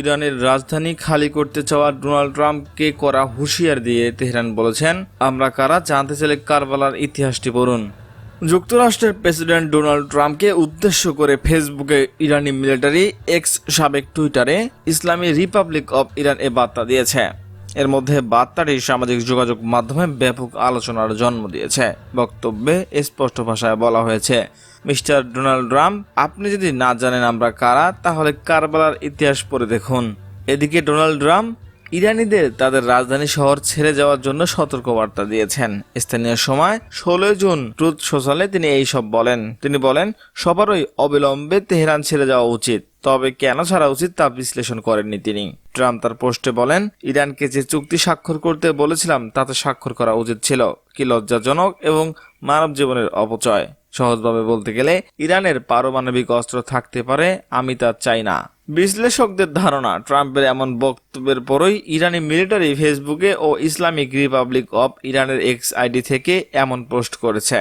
ইরানের রাজধানী খালি করতে চাওয়া ডোনাল্ড ট্রাম্পকে করা হুঁশিয়ার দিয়ে তেহরান বলেছেন, আমরা কারা জানতে চাইলে কারবালার ইতিহাসটি পড়ুন। যুক্তরাষ্ট্রের প্রেসিডেন্ট ডোনাল্ড ট্রাম্পকে উদ্দেশ্য করে ফেসবুকে ইরানি মিলিটারি এক্স সাবেক টুইটারে, ইসলামী রিপাবলিক অব ইরান এ বার্তা দিয়েছে। এর মধ্যে বার্তাটি সামাজিক যোগাযোগ মাধ্যমে ব্যাপক আলোচনার জন্ম দিয়েছে। বক্তব্যে স্পষ্ট ভাষায় বলা হয়েছে, মিস্টার ডোনাল্ড ট্রাম্প, আপনি যদি না জানেন আমরা কারা, তাহলে কারবালার ইতিহাস পড়ে দেখুন। এদিকে ডোনাল্ড ট্রাম্প ইরানিদের তাদের রাজধানী শহর ছেড়ে যাওয়ার জন্য সতর্কবার্তা দিয়েছেন। স্থানীয় সময় ষোলোই জুন ট্রুথ সোশ্যালে তিনি এই সব বলেন। তিনি বলেন, সবারই অবিলম্বে তেহরান ছেড়ে যাওয়া উচিত, তবে কেন ছাড়া উচিত তা বিশ্লেষণ করেননি তিনি। ট্রাম্প তার পোস্টে বলেন, ইরানকে যে চুক্তি স্বাক্ষর করতে বলেছিলাম তাতে স্বাক্ষর করা উচিত ছিল। কি লজ্জাজনক এবং মানব জীবনের অপচয়। সহজভাবে বলতে গেলে, ইরানের পারমাণবিক অস্ত্র থাকতে পারে, আমি তা চাই না। বিশ্লেষকদের ধারণা, ট্রাম্পের এমন বক্তব্যের পরই ইরানি মিলিটারি ফেসবুকে ও ইসলামিক রিপাবলিক অব ইরানের এক্স আইডি থেকে এমন পোস্ট করেছে।